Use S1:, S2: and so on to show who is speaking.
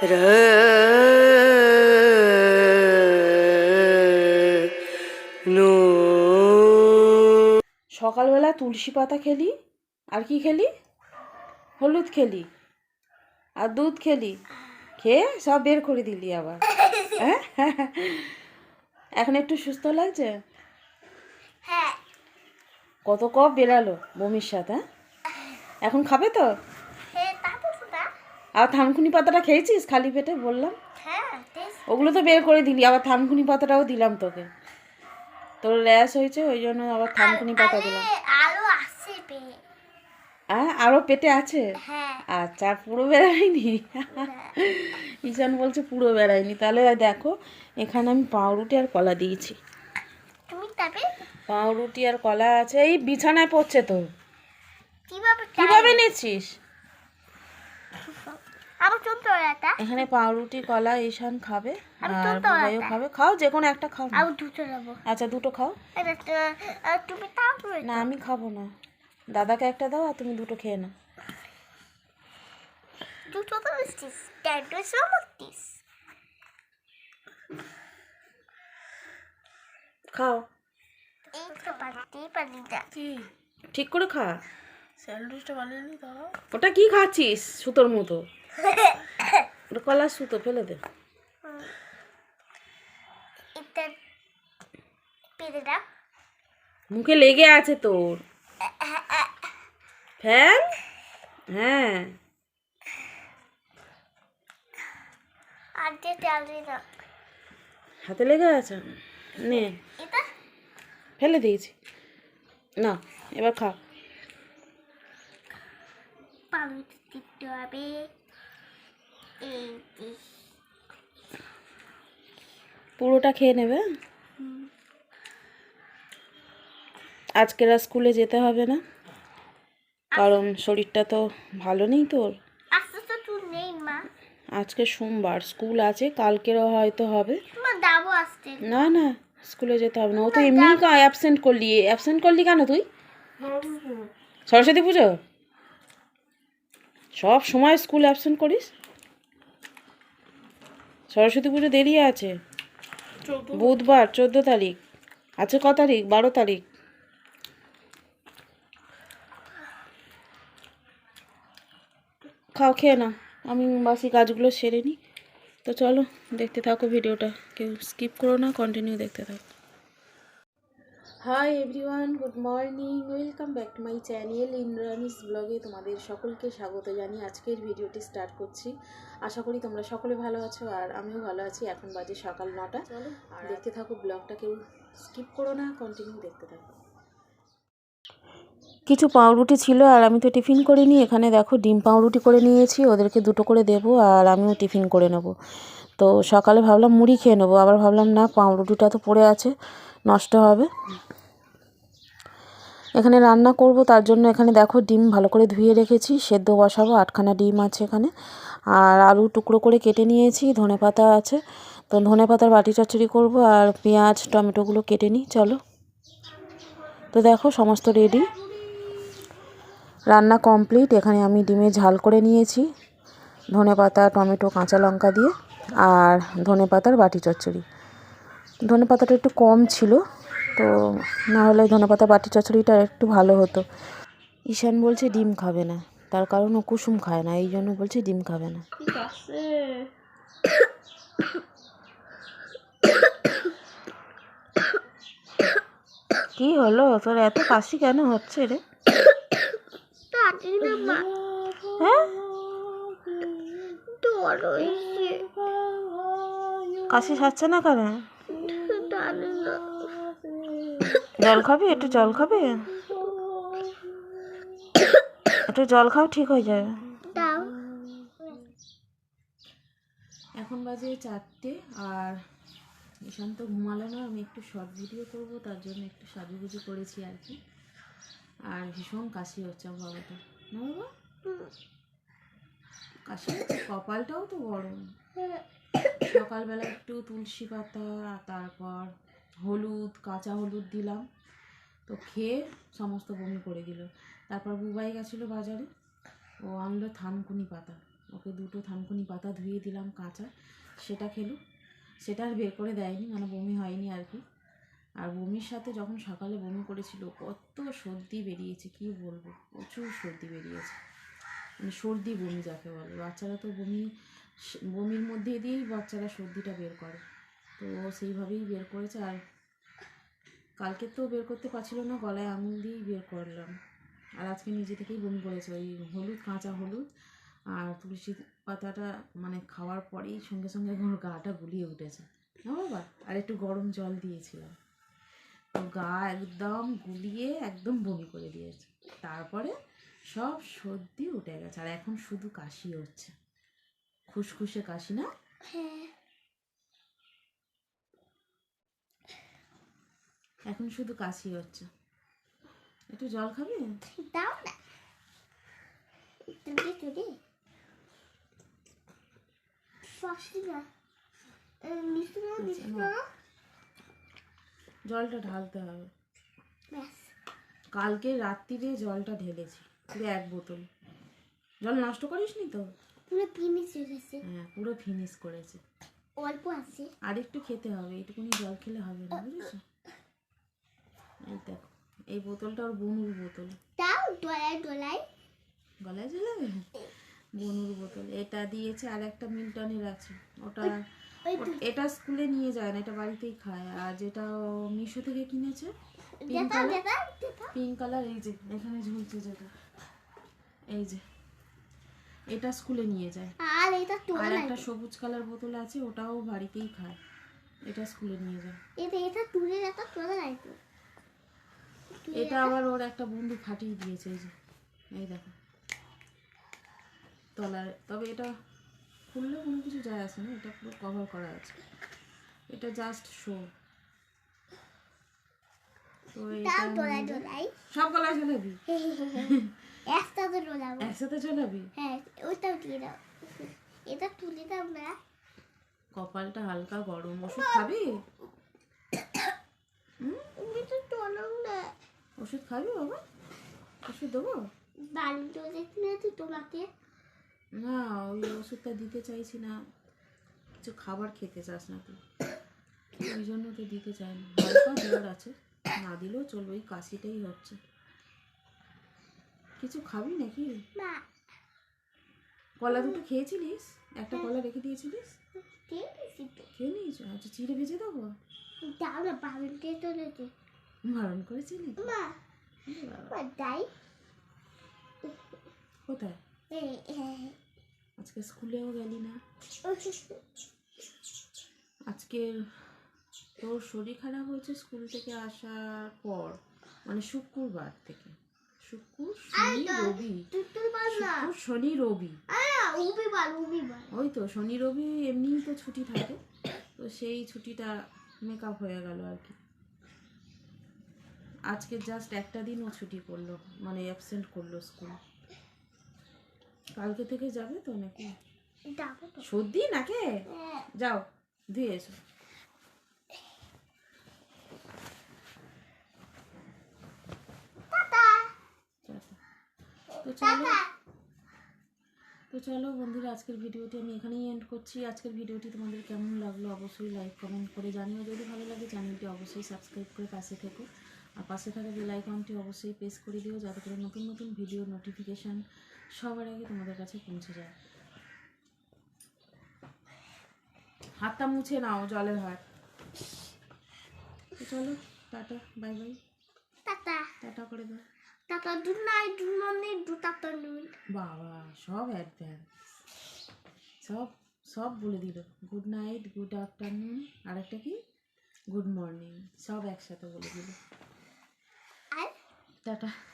S1: র নো
S2: সকালবেলা তুলসী পাতা খেলি আর কি খেলি? হলুদ খেলি আর দুধ খেলি খেয়ে সব বের করে দিলি আবার। হ্যাঁ? এখন একটু সুস্থ লাগছে?
S3: হ্যাঁ।
S2: কত কপ বেরালো বমির সাথে হ্যাঁ? এখন খাবে তো? আর থানকুনি পাতাটা খেয়েছিস খালি পেটে? বললাম। ওগুলো তো বের করে দিলি আবার থানকুনি পাতাটাও দিলাম তোকে। তোর র্যাশ হয়েছে ওই জন্য আবার থানকুনি পাতা দিলাম।
S3: আরও
S2: হ্যাঁ আরও পেটে আছে?
S3: হ্যাঁ।
S2: আচ্ছা পুরো বেড়াইনি ঈশান বলছে পুরো বেড়ায়নি। তাহলে দেখো এখানে আমি পাউরুটি আর কলা দিয়েছি। পাউরুটি আর কলা আছে। এই বিছানায় পড়ছে তো।
S3: কীভাবে
S2: কীভাবে নিচ্ছিস? এখানে পাউরুটি কলা ঈশান খাবে
S3: আমি
S2: আর ভাইও খাবে। খাও যে কোনো একটা খাও। আচ্ছা দুটো খাও।
S3: এটা তুমি তাও
S2: না আমি খাব না। দাদাকে একটা দাও আর তুমি দুটো খেয়ে নাও।
S3: দুটো তো
S2: খাও। ঠিক করে খা।
S3: স্যান্ডউইচটা বানিয়ে নি
S2: ওটা কি খাচ্ছিস? সুতোর মতো। কলার সুতো ফেলে দে। মুখে লেগে আছে তোর। ফ্যান? হ্যাঁ। হাতে লেগে আছে? নে।
S3: এটা?
S2: ফেলে দিয়েছি। না এবার খা।
S3: পানি দিতে হবে। এই যে।
S2: পুরোটা খেয়ে নেবে? আজকের আর স্কুলে যেতে হবে না। কারণ শরীরটা তো ভালো নেই তোর। আজকে সোমবার স্কুল আছে কালকেরও হয়তো হবে। না না স্কুলে যেতে হবে না। ও তো এমনি অ্যাবসেন্ট করলি। অ্যাবসেন্ট করলি কেন তুই? সরস্বতী পুজো? সব সময় স্কুল অ্যাবসেন্ট করিস? সরস্বতী পুজো দেরি আছে। বুধবার চোদ্দ তারিখ। আছে ক তারিখ? বারো তারিখ। খাও খেয়ে না আমি বাসি কাজগুলো সেরে নিই। তো চলো দেখতে থাকো ভিডিওটা। কেউ স্কিপ করো না কন্টিনিউ দেখতে থাকো। Hi everyone good morning welcome back to my channel Indrani's ব্লগে তোমাদের সকলকে স্বাগত জানিয়ে আজকের ভিডিওটি স্টার্ট করছি। আশা করি তোমরা সকলে ভালো আছো আর আমিও ভালো আছি। এখন বাজে সকাল নটা। আর দেখতে থাকো ব্লগটা কেউ স্কিপ করো না কন্টিনিউ দেখতে থাকো। কিছু পাউরুটি ছিল আর আমি তো টিফিন করিনি। এখানে দেখো ডিম পাউরুটি করে নিয়েছি ওদেরকে দুটো করে দেবো আর আমিও টিফিন করে নেব। তো সকালে ভাবলাম মুড়ি খেয়ে নেব আবার ভাবলাম না পাউরুটিটা তো পড়ে আছে নষ্ট হবে। এখানে রান্না করব, তার জন্য এখানে দেখো ডিম ভালো করে ধুয়ে রেখেছি, সেদ্ধ বসাবো, আটখানা ডিম আছে এখানে। আর আলু টুকরো করে কেটে নিয়েছি, ধনে পাতা আছে। তো ধনে পাতার বাটি চচ্চড়ি করব আর পেঁয়াজ টমেটোগুলো কেটে নিই, চলো। তো দেখো সমস্ত রেডি রান্না কমপ্লিট এখানে আমি ডিমে ঝাল করে নিয়েছি, ধনে পাতা, টমেটো, কাঁচা লঙ্কা দিয়ে, আর ধনে পাতার বাটি চচ্চড়ি। ধনে পাতাটা একটু কম ছিল তো না হলে ধনে পাতা বাটি চচ্চড়িটা একটু ভালো হতো। ঈশান বলছে ডিম খাবে না। তার কারণ ও কুসুম খায় না, এই জন্য বলছে ডিম খাবে না। কি হলো? তোর এত কাশি কেন হচ্ছে রে? হ্যাঁ? কাশি সারছে না কেন? জল খাবি? একটু জল খাবি? একটু জল খাও ঠিক হয়ে যাবে এখন বাজে চারটে আর ঈশান তো ঘুমালো না আমি একটু শর্ট ভিডিও করব তার জন্য একটু সাজুগুজু করেছি আর কি। আর ভীষণ কাশি হচ্ছে আমার বাবাটা না বাবা? কাশি হচ্ছে? কপালটাও তো গরম। সকালবেলা একটু তুলসী পাতা আর তারপর হলুদ, কাঁচা হলুদ দিলাম। তো খেয়ে সমস্ত বমি করে দিল। তারপর বুবাই গেছিল বাজারে। ও আনলো থানকুনি পাতা। ওকে দুটো থানকুনি পাতা ধুয়ে দিলাম কাঁচা সেটা খেলো। সেটা আর বের করে দেয়নি মানে বমি হয়নি আর কি। আর বমির সাথে যখন সকালে বমি করেছিল, কত সর্দি বেরিয়েছে, কি বলব? প্রচুর সর্দি বেরিয়েছে। মানে সর্দি বমি যাকে বলে। বাচ্চারা তো বমি, বমির মধ্যে দিয়েই বাচ্চারা সর্দিটা বের করে। তো সেইভাবেই বের করেছে। আর কালকে তো বের করতে পারছিল না, গলায় আঙুল দিয়েই বের করলাম। আর আজকে নিজে থেকেই বমি করেছে, ওই হলুদ, কাঁচা হলুদ আর তুলসী পাতাটা মানে খাওয়ার পরেই সঙ্গে সঙ্গে ওর গাটা গুলিয়ে উঠেছে। না বাবা, আর একটু গরম জল দিয়েছিলাম। তো গা একদম গুলিয়ে একদম বমি করে দিয়েছে। তারপরে সব সর্দি উঠে গেছে, আর এখন শুধু কাশি হচ্ছে। খুসখুসে কাশি না?
S3: হ্যাঁ।
S2: এখন শুধু কাশি হচ্ছে। একটু জল খাবে?
S3: দাও না। তুমি তুমি না।
S2: জলটা ঢালতে হবে। কালকে রাত্রিরে জলটা ঢেলেছি পুরো এক বোতল। জল নষ্ট করিস নি তো?
S3: পুরো পিমি চলেছে
S2: হ্যাঁ পুরো ফিনিশ করেছে।
S3: অল্প আছে।
S2: আর একটু খেতে হবে এইটুকুনি জল খেলে হবে না বুঝেছ? এই দেখো এই বোতলটা ওর বনুর বোতল। গলায় জ্বালাবে বনুর বোতল এটা দিয়েছে আর একটা মিল্টনের আছে ওটা এটা স্কুলে নিয়ে যায় না এটা বাড়িতেই খায়। আর যেটা মিশো থেকে কিনেছে পিঙ্ক কালার এই যে এখানে ঝুলছে যেটা। এই যে এটা স্কুলে নিয়ে যায়।
S3: আর এটা
S2: আর একটা সবুজ কালার বোতল আছে ওটাও বাড়িতেই খায়। এটা স্কুলে নিয়ে যায়।
S3: এটা এটা তুলে দেখা তোলা লাগবে
S2: এটা আবার ওর একটা বন্ধু ফাটিয়ে দিয়েছে এই যে। এই দেখো। তলার তবে এটা খুললে কোনো কিছু যায় আসে না এটা পুরো কভার করা আছে। এটা জাস্ট শো সব গলায় ঝোলাবি? একসাথে ঝোলাবি?
S3: হ্যাঁ ওইটাও দিয়ে দাও। এটা তুলে দাও না।
S2: কপালটা হালকা গরম। ওষুধ খাবি
S3: তুমি তো তোলাও না
S2: ওষুধ খাবি বাবা? ওষুধ দেবো?
S3: তো তোমাকে?
S2: না ওই ওষুধটা দিতে চাইছি না। কিছু খাবার খেতে চাস না তুই। ওই জন্য তো দিতে চাই না। হালকা জ্বর আছে। না দিলেও চলবে ওই কাশিটাই হচ্ছে। কিছু খাবি নাকি? কলা দুটো খেয়েছিলিস? একটা কলা রেখে দিয়েছিলিস? খেয়ে নিয়েছ? আচ্ছা চিড়ে ভেজে দেবো?
S3: না বাড়িতে
S2: বারণ করেছিলি
S3: মা
S2: কোথায়?
S3: হ্যাঁ
S2: আজকে স্কুলেও গেলি না? আজকে তোর শরীর খারাপ হয়েছে স্কুল থেকে আসার পর মানে শুক্রবার থেকে। শুক্র শনি রবি। শুক্র শনি রবি। ওই তো শনি রবি এমনিই তো ছুটি থাকে। তো সেই ছুটিটা মেকআপ হয়ে গেল আর কি। আজকে জাস্ট একটা দিনও ছুটি করল মানে অ্যাবসেন্ট করল স্কুল কালকে থেকে যাবে তো নাকি? সর্দি নাকে?
S3: হ্যাঁ।
S2: যাও ধুয়ে এসো। তো চলো তো চলো বন্ধুরা আজকের ভিডিওটি আমি এখানেই এন্ড করছি। আজকের ভিডিওটি তোমাদের কেমন লাগল অবশ্যই লাইক কমেন্ট করে জানিও। যদি ভালো লাগে চ্যানেলটি অবশ্যই সাবস্ক্রাইব করে পাশে থেকো। আর পাশে থাকা বেল আইকনটি অবশ্যই প্রেস করে দিও যাতে করে নতুন নতুন ভিডিও নোটিফিকেশান সবার আগে তোমাদের কাছে পৌঁছে যায়। হাতটা মুছে নাও জলের হাত চলো tata bye bye
S3: tata.
S2: Tata করে দাও।
S3: Tata good night good morning good afternoon
S2: বাবা সব এক অ্যাডভান্স সব সব বলে দিল। গুড নাইট গুড আফটারনুন আর একটা কি? গুড মর্নিং সব একসাথে বলে দিল।
S3: আর
S2: টাটা